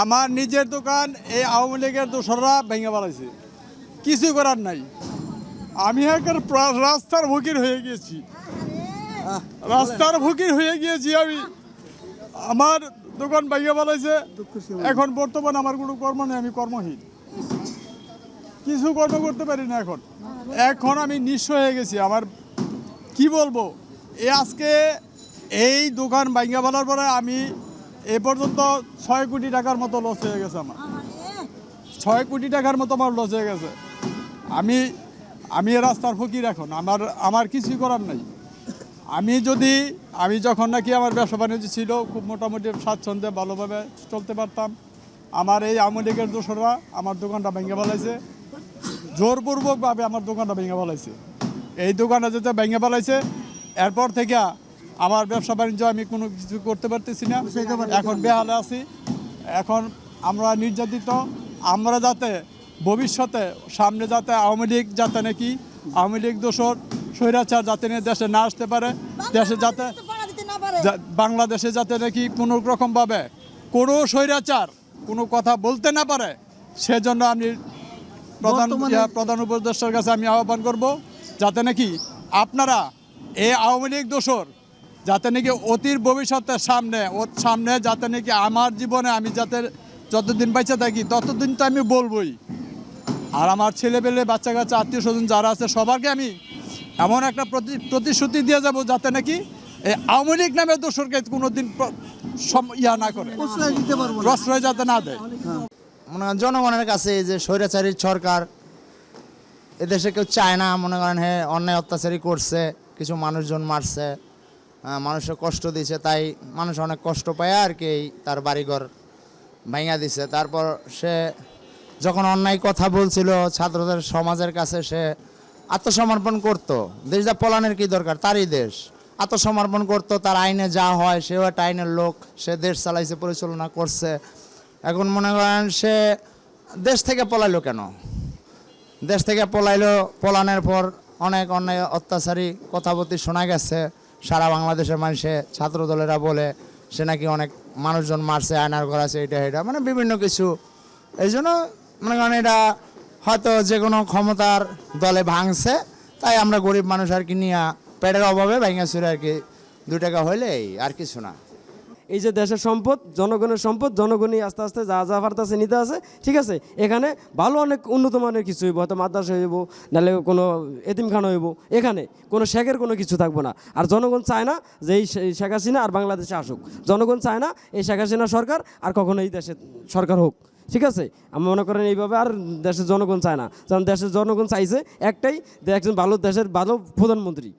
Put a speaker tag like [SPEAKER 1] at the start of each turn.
[SPEAKER 1] আমার নিজের দোকান, এই আওয়ামী লীগের দোসররা ভেঙে বেড়াইছে কিছু করার নাই। আমি রাস্তার ভুকির হয়ে গিয়েছি। রাস্তার ভুকির হয়ে গিয়েছি আমি। আমার দোকান ভেঙে বেড়াইছে এখন বর্তমান আমার কোনো কর্ম নেই, আমি কর্মহীন। কিছু কর্ম করতে পারি না এখন। এখন আমি নিঃস্ব হয়ে গেছি। আমার কি বলব? এ আজকে এই দোকান ভাঙ্গা বলার পরে আমি এ পর্যন্ত ছয় কোটি টাকার মতো লস হয়ে গেছে আমার। ছয় কোটি টাকার মতো আমার লস হয়ে গেছে। আমি আমি রাস্তার ফকির এখন, আমার আমার কিছুই করার নাই। আমি যদি, আমি যখন নাকি আমার ব্যবসা বাণিজ্য ছিল, খুব মোটামুটি স্বাচ্ছন্দ্যে ভালোভাবে চলতে পারতাম। আমার এই আওয়ামী লীগের দোসররা আমার দোকানটা ভেঙে ফেলাইছে। জোরপূর্বকভাবে আমার দোকানটা ভেঙে ফেলাইছে। এই দোকানটা যেতে ভেঙে ফেলাইছে। এরপর থেকে আমার ব্যবসা বাণিজ্য আমি কোনো কিছু করতে পারতেছি না। এখন বেহালে আছি। এখন আমরা নির্যাতিত আমরা যাতে ভবিষ্যতে সামনে যাতে আওয়ামী লীগ যাতে নাকি আওয়ামী লীগ দোসর স্বৈরাচার যাতে নিয়ে দেশে না আসতে পারে দেশে যাতে বাংলাদেশে যাতে নাকি কোনো রকমভাবে কোনো স্বৈরাচার কোনো কথা বলতে না পারে সেজন্য আমি প্রধান প্রধান উপদেষ্টার কাছে আমি আহ্বান করব যাতে নাকি আপনারা এই আওয়ামী লীগ দোসর যাতে নাকি অতির ভবিষ্যতের সামনে ওর সামনে যাতে নাকি আমার জীবনে আমি যাতে যতদিন বেঁচে থাকি ততদিন তো আমি বলবই। আর আমার ছেলেপেলে বাচ্চা কাচ্চা আত্মীয় স্বজন যারা আছে সবারকে আমি এমন একটা প্রতি প্রতিশ্রুতি দিয়ে যাব যাতে নাকি এই আওয়ামী লীগ নামে দোসরকে কোনোদিন ইয়া না করে।
[SPEAKER 2] প্রশ্রয় দিতে পারব না।
[SPEAKER 1] প্রশ্রয় যাতে না দেয়।
[SPEAKER 3] মনে করেন জনগণের কাছে এই যে স্বৈরাচারী সরকার এদেশে কেউ চায় না মনে করেন হ্যাঁ অন্যায় অত্যাচারী করছে কিছু মানুষজন মারছে। মানুষের কষ্ট দিছে, তাই মানুষ অনেক কষ্ট পায় আর কি তার বাড়িঘর ভাঙা দিছে। তারপর সে যখন অন্যায় কথা বলছিল, ছাত্রদের সমাজের কাছে সে আত্মসমর্পণ করতো। দেশ যা পলানের কি দরকার? তারই দেশ। আত্মসমর্পণ করতো, তার আইনে যা হয়, সেও একটা আইনের লোক, সে দেশ চালাইছে, পরিচালনা করছে। এখন মনে করেন সে দেশ থেকে পলাইলো কেন? দেশ থেকে পলাইলো, পলানের পর অনেক অন্যায়, অত্যাচারী কথাবতী শোনা গেছে। সারা বাংলাদেশের মানুষে ছাত্র দলেরা বলে সে নাকি অনেক মানুষজন মারছে, আয়নার ঘর আছে এটা এটা মানে বিভিন্ন কিছু। এই জন্য মনে করেন এটা হয়তো যে কোনো ক্ষমতার দলে ভাঙছে, তাই আমরা গরিব মানুষ আর কি নিয়ে পেটের অভাবে ভাঙা চুরে আর কি দু টাকা হইলেই আর কিছু না।
[SPEAKER 4] এই যে দেশের সম্পদ, জনগণের সম্পদ, জনগণই আস্তে আস্তে যা যা পারতাছে নিতে আছে, ঠিক আছে? এখানে ভালো অনেক উন্নত মানের কিছু হইব, হয়তো মাদ্রাসা হইব, নাহলে কোনো এতিমখানা হইব, এখানে কোনো শেখের কোনো কিছু থাকব না। আর জনগণ চায় না যে এই শেখ হাসিনা আর বাংলাদেশে আসুক। জনগণ চায় না এই শেখ হাসিনা সরকার আর কখনো এই দেশে সরকার হোক, ঠিক আছে? আমি মনে করেন এইভাবে আর দেশের জনগণ চায় না। কারণ দেশের জনগণ চাইছে একটাই একজন ভালো দেশের ভালো প্রধানমন্ত্রী।